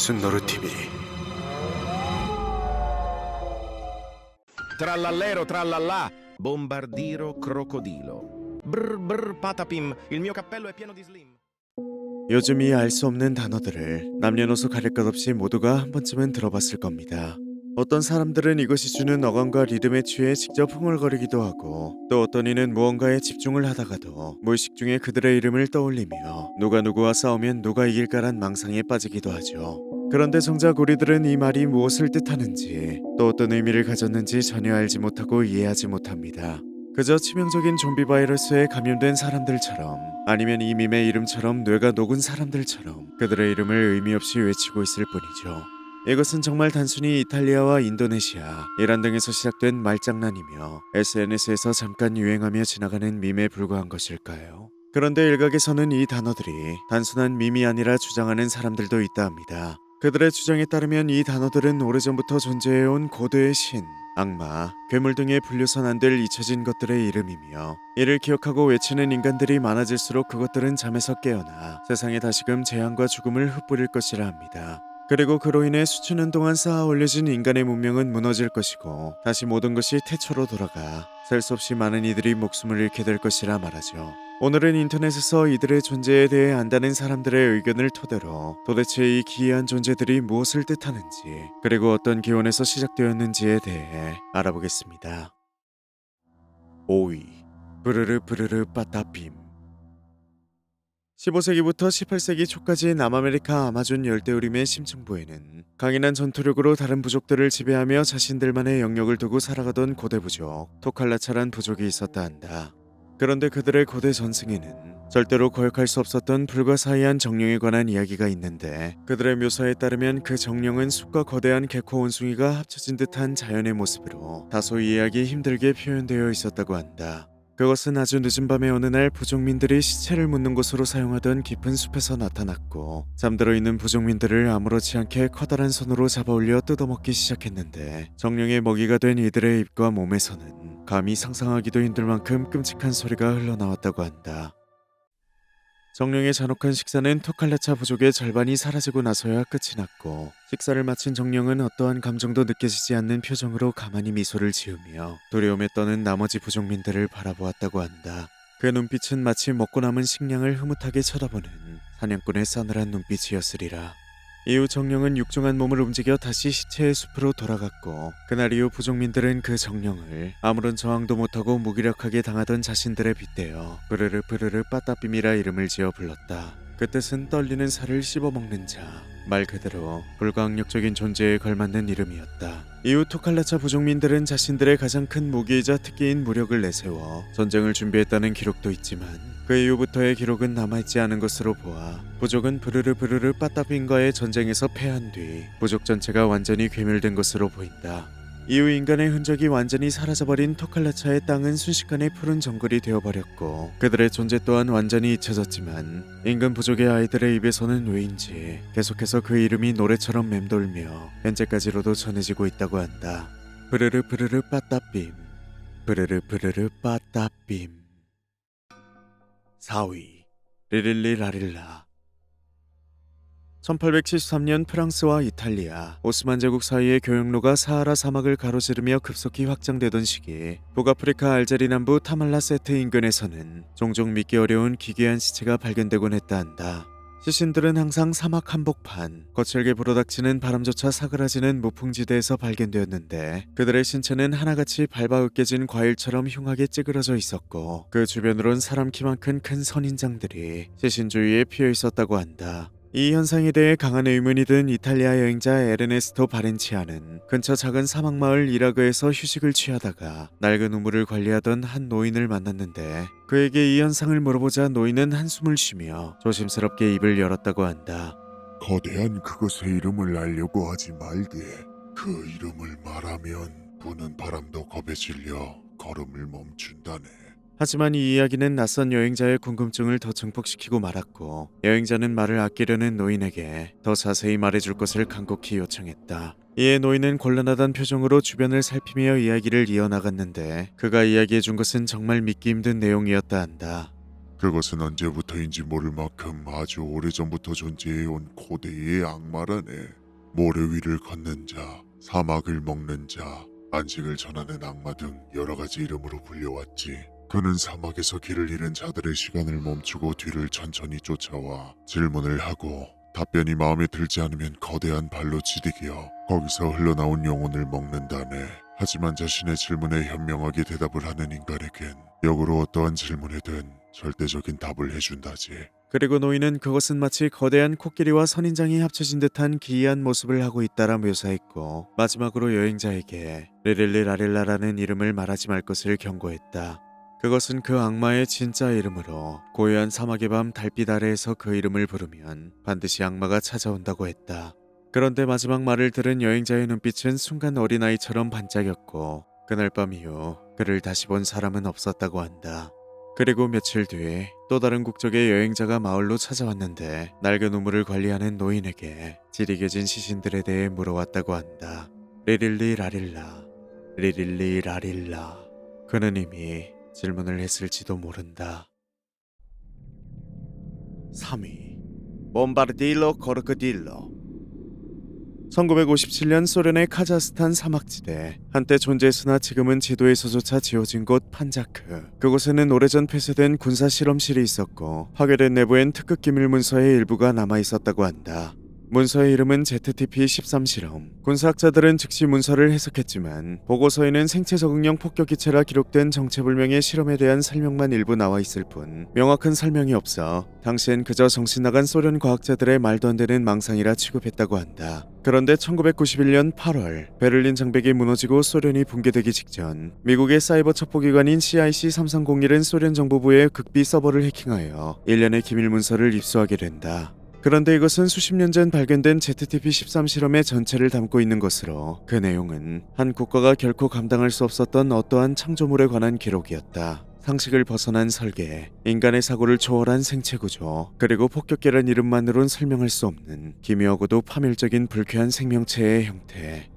순노르 TV Trallallero trallallà, bombardiro crocodilo. Brr brr patapim, il mio cappello è pieno di slim. 요즘 이 알 수 없는 단어들을 남녀노소 가릴 것 없이 모두가 한 번쯤은 들어봤을 겁니다. 어떤 사람들은 이것이 주는 어감과 리듬에 취해 직접 흥얼거리기도 하고 또 어떤 이는 무언가에 집중을 하다가도 무의식 중에 그들의 이름을 떠올리며 누가 누구와 싸우면 누가 이길까란 망상에 빠지기도 하죠. 그런데 정작 우리들은 이 말이 무엇을 뜻하는지 또 어떤 의미를 가졌는지 전혀 알지 못하고 이해하지 못합니다. 그저 치명적인 좀비 바이러스에 감염된 사람들처럼 아니면 이 밈의 이름처럼 뇌가 녹은 사람들처럼 그들의 이름을 의미 없이 외치고 있을 뿐이죠. 이것은 정말 단순히 이탈리아와 인도네시아, 이란 등에서 시작된 말장난이며 SNS에서 잠깐 유행하며 지나가는 밈에 불과한 것일까요? 그런데 일각에서는 이 단어들이 단순한 밈이 아니라 주장하는 사람들도 있다 합니다. 그들의 주장에 따르면 이 단어들은 오래전부터 존재해온 고대의 신, 악마, 괴물 등의 분류선 안 될 잊혀진 것들의 이름이며 이를 기억하고 외치는 인간들이 많아질수록 그것들은 잠에서 깨어나 세상에 다시금 재앙과 죽음을 흩뿌릴 것이라 합니다. 그리고 그로 인해 수천년 동안 쌓아 올려진 인간의 문명은 무너질 것이고 다시 모든 것이 태초로 돌아가 셀 수 없이 많은 이들이 목숨을 잃게 될 것이라 말하죠. 오늘은 인터넷에서 이들의 존재에 대해 안다는 사람들의 의견을 토대로 도대체 이 기이한 존재들이 무엇을 뜻하는지 그리고 어떤 기원에서 시작되었는지에 대해 알아보겠습니다. 5위 브르르 브르르 빠따빔 15세기부터 18세기 초까지 남아메리카 아마존 열대우림의 심층부에는 강인한 전투력으로 다른 부족들을 지배하며 자신들만의 영역을 두고 살아가던 고대 부족 토칼라차란 부족이 있었다 한다. 그런데 그들의 고대 전승에는 절대로 거역할 수 없었던 불가사의한 정령에 관한 이야기가 있는데 그들의 묘사에 따르면 그 정령은 숲과 거대한 개코 원숭이가 합쳐진 듯한 자연의 모습으로 다소 이해하기 힘들게 표현되어 있었다고 한다. 그것은 아주 늦은 밤의 어느 날 부족민들이 시체를 묻는 곳으로 사용하던 깊은 숲에서 나타났고 잠들어 있는 부족민들을 아무렇지 않게 커다란 손으로 잡아올려 뜯어먹기 시작했는데 정령의 먹이가 된 이들의 입과 몸에서는 감히 상상하기도 힘들 만큼 끔찍한 소리가 흘러나왔다고 한다. 정령의 잔혹한 식사는 토칼라차 부족의 절반이 사라지고 나서야 끝이 났고 식사를 마친 정령은 어떠한 감정도 느껴지지 않는 표정으로 가만히 미소를 지으며 두려움에 떠는 나머지 부족민들을 바라보았다고 한다. 그 눈빛은 마치 먹고 남은 식량을 흐뭇하게 쳐다보는 사냥꾼의 싸늘한 눈빛이었으리라. 이후 정령은 육중한 몸을 움직여 다시 시체의 숲으로 돌아갔고 그날 이후 부족민들은 그 정령을 아무런 저항도 못하고 무기력하게 당하던 자신들에 빗대어 브르르 브르르 빠따빔이라 이름을 지어 불렀다. 그 뜻은 떨리는 살을 씹어먹는 자. 말 그대로 불가항력적인 존재에 걸맞는 이름이었다. 이후 토칼라차 부족민들은 자신들의 가장 큰 무기이자 특기인 무력을 내세워 전쟁을 준비했다는 기록도 있지만 그 이후부터의 기록은 남아있지 않은 것으로 보아 부족은 브르르 브르르 빠따빈과의 전쟁에서 패한 뒤 부족 전체가 완전히 괴멸된 것으로 보인다. 이후 인간의 흔적이 완전히 사라져버린 토칼라차의 땅은 순식간에 푸른 정글이 되어버렸고 그들의 존재 또한 완전히 잊혀졌지만 인간 부족의 아이들의 입에서는 왜인지 계속해서 그 이름이 노래처럼 맴돌며 현재까지로도 전해지고 있다고 한다. 브르르 브르르 빠따빔 브르르 브르르 빠따빔 4위 리릴리 라릴라 1873년 프랑스와 이탈리아, 오스만 제국 사이의 교역로가 사하라 사막을 가로지르며 급속히 확장되던 시기 북아프리카 알제리 남부 타말라 세트 인근에서는 종종 믿기 어려운 기괴한 시체가 발견되곤 했다 한다. 시신들은 항상 사막 한복판, 거칠게 불어닥치는 바람조차 사그라지는 무풍지대에서 발견되었는데 그들의 신체는 하나같이 밟아 으깨진 과일처럼 흉하게 찌그러져 있었고 그 주변으론 사람 키만큼 큰 선인장들이 시신 주위에 피어 있었다고 한다. 이 현상에 대해 강한 의문이 든 이탈리아 여행자 에르네스토 바렌치아는 근처 작은 사막 마을 이라그에서 휴식을 취하다가 낡은 우물을 관리하던 한 노인을 만났는데 그에게 이 현상을 물어보자 노인은 한숨을 쉬며 조심스럽게 입을 열었다고 한다. 거대한 그것의 이름을 알려고 하지 말되 그 이름을 말하면 부는 바람도 겁에 질려 걸음을 멈춘다네. 하지만 이 이야기는 낯선 여행자의 궁금증을 더 증폭시키고 말았고 여행자는 말을 아끼려는 노인에게 더 자세히 말해줄 것을 간곡히 요청했다. 이에 노인은 곤란하단 표정으로 주변을 살피며 이야기를 이어나갔는데 그가 이야기해준 것은 정말 믿기 힘든 내용이었다 한다. 그것은 언제부터인지 모를 만큼 아주 오래전부터 존재해온 고대의 악마라네. 모래 위를 걷는 자, 사막을 먹는 자, 안식을 전하는 악마 등 여러 가지 이름으로 불려왔지. 그는 사막에서 길을 잃은 자들의 시간을 멈추고 뒤를 천천히 쫓아와 질문을 하고 답변이 마음에 들지 않으면 거대한 발로 치디겨 거기서 흘러나온 영혼을 먹는다네. 하지만 자신의 질문에 현명하게 대답을 하는 인간에겐 역으로 어떠한 질문에든 절대적인 답을 해준다지. 그리고 노인은 그것은 마치 거대한 코끼리와 선인장이 합쳐진 듯한 기이한 모습을 하고 있다라 묘사했고 마지막으로 여행자에게 리릴리 라릴라라는 이름을 말하지 말 것을 경고했다. 그것은 그 악마의 진짜 이름으로 고요한 사막의 밤 달빛 아래에서 그 이름을 부르면 반드시 악마가 찾아온다고 했다. 그런데 마지막 말을 들은 여행자의 눈빛은 순간 어린아이처럼 반짝였고 그날 밤 이후 그를 다시 본 사람은 없었다고 한다. 그리고 며칠 뒤에 또 다른 국적의 여행자가 마을로 찾아왔는데 낡은 우물을 관리하는 노인에게 지리개진 시신들에 대해 물어왔다고 한다. 리릴리 라릴라, 리릴리 라릴라. 그는 이미 질문을 했을지도 모른다. 3위 bombar딜로 코르크딜로 1957년 소련의 카자흐스탄 사막지대 한때 존재했으나 지금은 지도에서조차 지워진 곳 판자크 그곳에는 오래전 폐쇄된 군사 실험실이 있었고 파괴된 내부엔 특급 기밀 문서의 일부가 남아 있었다고 한다. 문서의 이름은 ZTP-13 실험. 군사학자들은 즉시 문서를 해석했지만 보고서에는 생체 적응형 폭격 기체라 기록된 정체불명의 실험에 대한 설명만 일부 나와 있을 뿐 명확한 설명이 없어 당시엔 그저 정신 나간 소련 과학자들의 말도 안 되는 망상이라 취급했다고 한다. 그런데 1991년 8월 베를린 장벽이 무너지고 소련이 붕괴되기 직전 미국의 사이버 첩보기관인 CIC-3301은 소련 정보부의 극비 서버를 해킹하여 일련의 기밀 문서를 입수하게 된다. 그런데 이것은 수십 년 전 발견된 ZTP-13 실험의 전체를 담고 있는 것으로 그 내용은 한 국가가 결코 감당할 수 없었던 어떠한 창조물에 관한 기록이었다. 상식을 벗어난 설계, 인간의 사고를 초월한 생체 구조, 그리고 폭격계란 이름만으론 설명할 수 없는 기묘하고도 파멸적인 불쾌한 생명체의 형태.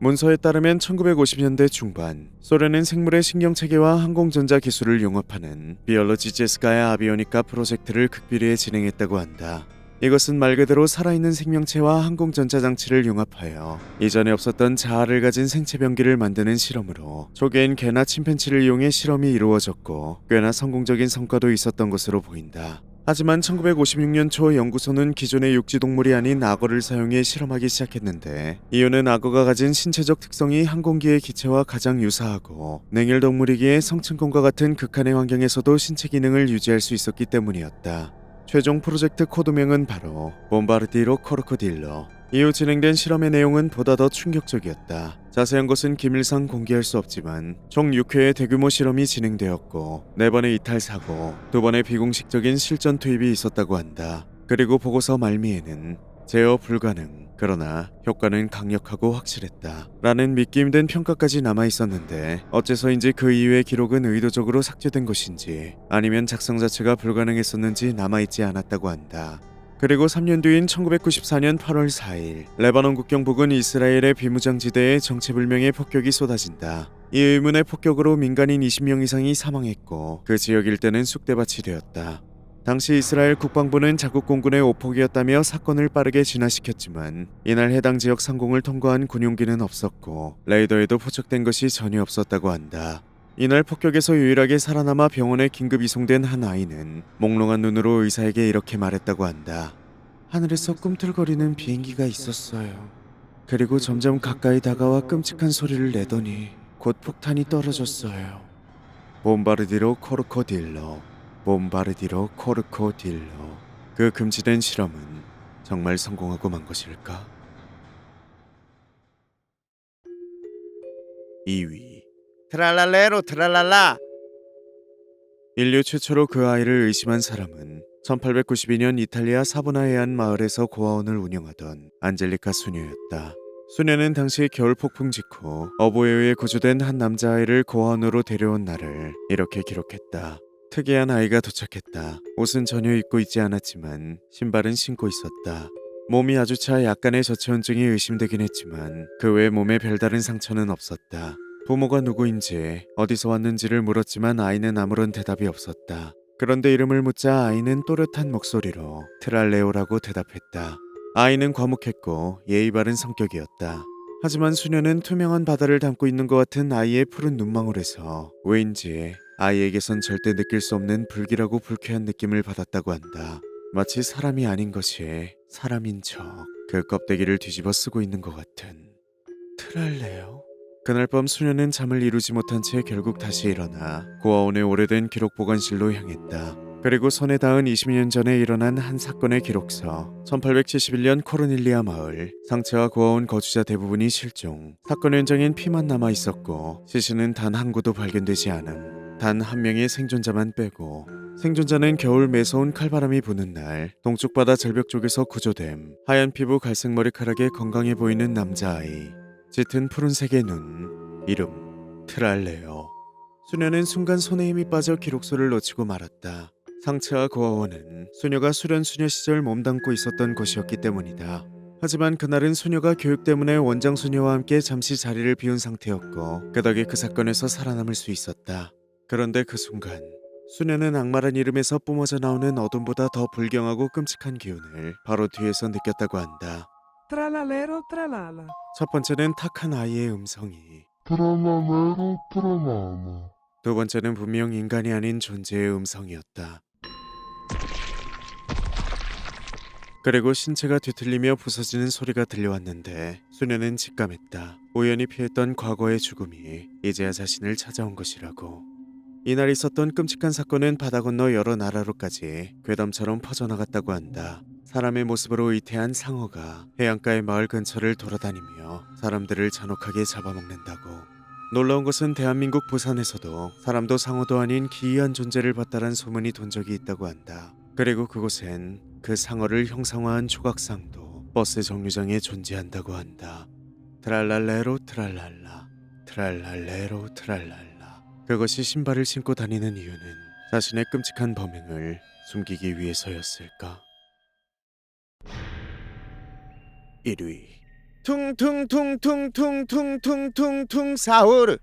문서에 따르면 1950년대 중반 소련은 생물의 신경체계와 항공전자 기술을 융합하는 비얼로지 제스카야 아비오니카 프로젝트를 극비리에 진행했다고 한다. 이것은 말 그대로 살아있는 생명체와 항공전자 장치를 융합하여 이전에 없었던 자아를 가진 생체 병기를 만드는 실험으로 초기엔 개나 침팬치를 이용해 실험이 이루어졌고 꽤나 성공적인 성과도 있었던 것으로 보인다. 하지만 1956년 초 연구소는 기존의 육지동물이 아닌 악어를 사용해 실험하기 시작했는데 이유는 악어가 가진 신체적 특성이 항공기의 기체와 가장 유사하고 냉혈동물이기에 성층권과 같은 극한의 환경에서도 신체 기능을 유지할 수 있었기 때문이었다. 최종 프로젝트 코드명은 바로 봄바르디로 코르코딜로. 이후 진행된 실험의 내용은 보다 더 충격적이었다. 자세한 것은 기밀상 공개할 수 없지만 총 6회의 대규모 실험이 진행되었고 4번의 이탈 사고, 2번의 비공식적인 실전 투입이 있었다고 한다. 그리고 보고서 말미에는 제어 불가능, 그러나 효과는 강력하고 확실했다. 라는 믿기 힘든 평가까지 남아 있었는데 어째서인지 그 이후의 기록은 의도적으로 삭제된 것인지 아니면 작성 자체가 불가능했었는지 남아 있지 않았다고 한다. 그리고 3년 뒤인 1994년 8월 4일 레바논 국경 부근 이스라엘의 비무장지대에 정체불명의 폭격이 쏟아진다. 이 의문의 폭격으로 민간인 20명 이상이 사망했고 그 지역 일대는 쑥대밭이 되었다. 당시 이스라엘 국방부는 자국 공군의 오폭이었다며 사건을 빠르게 진화시켰지만 이날 해당 지역 상공을 통과한 군용기는 없었고 레이더에도 포착된 것이 전혀 없었다고 한다. 이날 폭격에서 유일하게 살아남아 병원에 긴급 이송된 한 아이는 몽롱한 눈으로 의사에게 이렇게 말했다고 한다. 하늘에서 꿈틀거리는 비행기가 있었어요. 그리고 점점 가까이 다가와 끔찍한 소리를 내더니 곧 폭탄이 떨어졌어요. 봄바르디로 코르코딜로 봄바르디로 코르코 딜로 그 금지된 실험은 정말 성공하고 만 것일까? 2위 트랄랄레로 트랄랄라 인류 최초로 그 아이를 의심한 사람은 1892년 이탈리아 사보나의 한 마을에서 고아원을 운영하던 안젤리카 수녀였다. 수녀는 당시 겨울 폭풍 직후 어부에 의해 구조된 한 남자아이를 고아원으로 데려온 날을 이렇게 기록했다. 특이한 아이가 도착했다. 옷은 전혀 입고 있지 않았지만 신발은 신고 있었다. 몸이 아주 차 약간의 저체온증이 의심되긴 했지만 그 외 몸에 별다른 상처는 없었다. 부모가 누구인지 어디서 왔는지를 물었지만 아이는 아무런 대답이 없었다. 그런데 이름을 묻자 아이는 또렷한 목소리로 트랄레오라고 대답했다. 아이는 과묵했고 예의 바른 성격이었다. 하지만 수녀는 투명한 바다를 담고 있는 것 같은 아이의 푸른 눈망울에서 왜인지 아이에게선 절대 느낄 수 없는 불길하고 불쾌한 느낌을 받았다고 한다. 마치 사람이 아닌 것이 사람인 척 그 껍데기를 뒤집어 쓰고 있는 것 같은 트랄레오? 그날 밤 수녀는 잠을 이루지 못한 채 결국 다시 일어나 고아원의 오래된 기록 보관실로 향했다. 그리고 손에 닿은 20년 전에 일어난 한 사건의 기록서 1871년 코르닐리아 마을 상체와 고아원 거주자 대부분이 실종 사건 현장엔 피만 남아 있었고 시신은 단 한 구도 발견되지 않음 단 한 명의 생존자만 빼고 생존자는 겨울 매서운 칼바람이 부는 날 동쪽 바다 절벽 쪽에서 구조됨. 하얀 피부 갈색 머리카락에 건강해 보이는 남자아이. 짙은 푸른색의 눈. 이름 트랄레오. 수녀는 순간 손에 힘이 빠져 기록서를 놓치고 말았다. 상체와 고아원은 수녀가 수련 수녀 시절 몸담고 있었던 곳이었기 때문이다. 하지만 그날은 수녀가 교육 때문에 원장 수녀와 함께 잠시 자리를 비운 상태였고 그 덕에 그 사건에서 살아남을 수 있었다 그런데 그 순간 수녀는 악마란 이름에서 뿜어져 나오는 어둠보다 더 불경하고 끔찍한 기운을 바로 뒤에서 느꼈다고 한다. Tralalero tralala. 첫 번째는 탁한 아이의 음성이, 트랄랄레로 트랄랄라 두 번째는 분명 인간이 아닌 존재의 음성이었다. 그리고 신체가 뒤틀리며 부서지는 소리가 들려왔는데 수녀는 직감했다. 우연히 피했던 과거의 죽음이 이제야 자신을 찾아온 것이라고. 이날 있었던 끔찍한 사건은 바다 건너 여러 나라로까지 괴담처럼 퍼져나갔다고 한다. 사람의 모습으로 위태한 상어가 해안가의 마을 근처를 돌아다니며 사람들을 잔혹하게 잡아먹는다고. 놀라운 것은 대한민국 부산에서도 사람도 상어도 아닌 기이한 존재를 봤다란 소문이 돈 적이 있다고 한다. 그리고 그곳엔 그 상어를 형상화한 조각상도 버스 정류장에 존재한다고 한다. 트랄랄레로 트랄랄라 트랄랄레로 트랄랄라 그것이 신발을 신고 다니는 이유는 자신의 끔찍한 범행을 숨기기 위해서였을까? 1위 퉁퉁퉁퉁퉁퉁퉁퉁퉁 사오르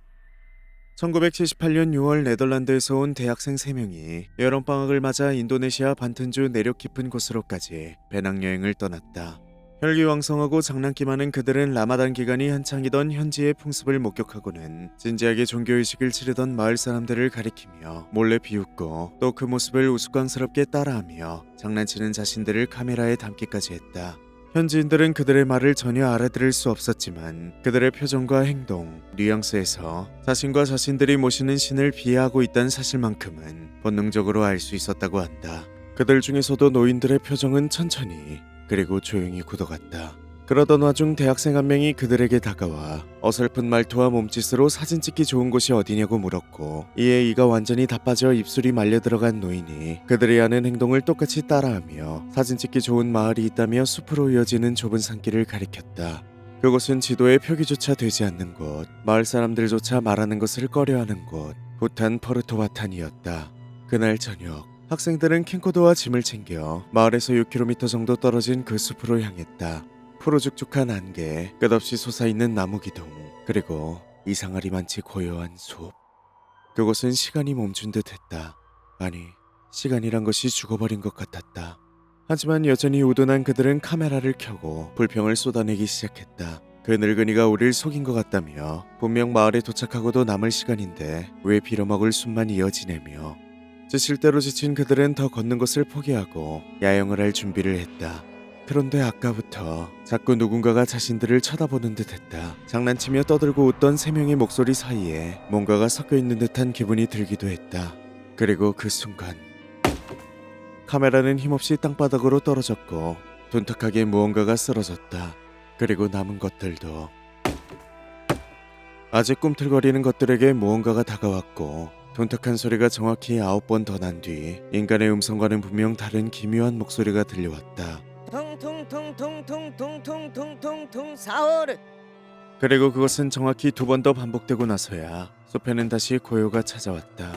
1978년 6월 네덜란드에서 온 대학생 3명이 여름방학을 맞아 인도네시아 반튼주 내륙 깊은 곳으로까지 배낭여행을 떠났다. 혈기왕성하고 장난기 많은 그들은 라마단 기간이 한창이던 현지의 풍습을 목격하고는 진지하게 종교의식을 치르던 마을 사람들을 가리키며 몰래 비웃고 또 그 모습을 우스꽝스럽게 따라하며 장난치는 자신들을 카메라에 담기까지 했다. 현지인들은 그들의 말을 전혀 알아들을 수 없었지만 그들의 표정과 행동, 뉘앙스에서 자신과 자신들이 모시는 신을 비하하고 있다는 사실만큼은 본능적으로 알 수 있었다고 한다. 그들 중에서도 노인들의 표정은 천천히 그리고 조용히 굳어갔다. 그러던 와중 대학생 한 명이 그들에게 다가와 어설픈 말투와 몸짓으로 사진 찍기 좋은 곳이 어디냐고 물었고 이에 이가 완전히 다 빠져 입술이 말려 들어간 노인이 그들이 하는 행동을 똑같이 따라하며 사진 찍기 좋은 마을이 있다며 숲으로 이어지는 좁은 산길을 가리켰다. 그곳은 지도에 표기조차 되지 않는 곳, 마을 사람들조차 말하는 것을 꺼려하는 곳, 부탄 포르토바탄이었다. 그날 저녁 학생들은 킹코드와 짐을 챙겨 마을에서 6km 정도 떨어진 그 숲으로 향했다. 푸르죽죽한 안개, 끝없이 솟아있는 나무 기둥, 그리고 이상하리만치 고요한 숲. 그곳은 시간이 멈춘 듯 했다. 아니, 시간이란 것이 죽어버린 것 같았다. 하지만 여전히 우둔한 그들은 카메라를 켜고 불평을 쏟아내기 시작했다. 그 늙은이가 우릴 속인 것 같다며 분명 마을에 도착하고도 남을 시간인데 왜 빌어먹을 숨만 이어지냐며 지칠 대로 지친 그들은 더 걷는 것을 포기하고 야영을 할 준비를 했다. 그런데 아까부터 자꾸 누군가가 자신들을 쳐다보는 듯했다. 장난치며 떠들고 웃던 세 명의 목소리 사이에 뭔가가 섞여 있는 듯한 기분이 들기도 했다. 그리고 그 순간 카메라는 힘없이 땅바닥으로 떨어졌고 둔탁하게 무언가가 쓰러졌다. 그리고 남은 것들도 아직 꿈틀거리는 것들에게 무언가가 다가왔고 둔탁한 소리가 정확히 아홉 번 더 난 뒤 인간의 음성과는 분명 다른 기묘한 목소리가 들려왔다. 퉁퉁퉁퉁퉁퉁퉁퉁퉁 사오르 그리고 그것은 정확히 두 번 더 반복되고 나서야 숲에는 다시 고요가 찾아왔다.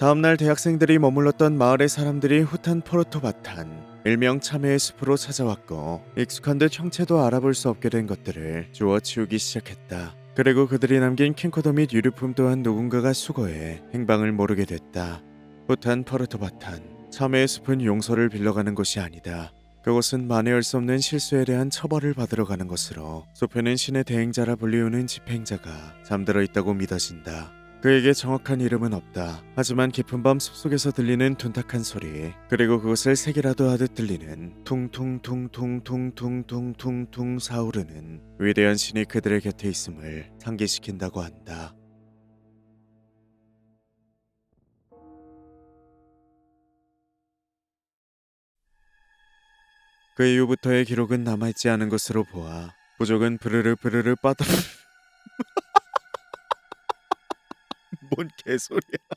다음날 대학생들이 머물렀던 마을의 사람들이 후탄 포르토바탄 일명 참회의 숲으로 찾아왔고 익숙한 듯 형체도 알아볼 수 없게 된 것들을 주워 치우기 시작했다. 그리고 그들이 남긴 킹코더 및 유류품 또한 누군가가 수거해 행방을 모르게 됐다. 부탄 퍼르토바탄 참회의 숲은 용서를 빌려가는 곳이 아니다. 그곳은 만회할 수 없는 실수에 대한 처벌을 받으러 가는 것으로 숲에는 신의 대행자라 불리우는 집행자가 잠들어 있다고 믿어진다. 그에게 정확한 이름은 없다. 하지만 깊은 밤 숲속에서 들리는 둔탁한 소리 그리고 그것을 색이라도 하듯 들리는 퉁퉁퉁퉁퉁퉁퉁퉁퉁 사우르는 위대한 신이 그들의 곁에 있음을 상기시킨다고 한다. 그 이후부터의 기록은 남아있지 않은 것으로 보아 부족은 브르르 브르르 빠다 뭔 개소리야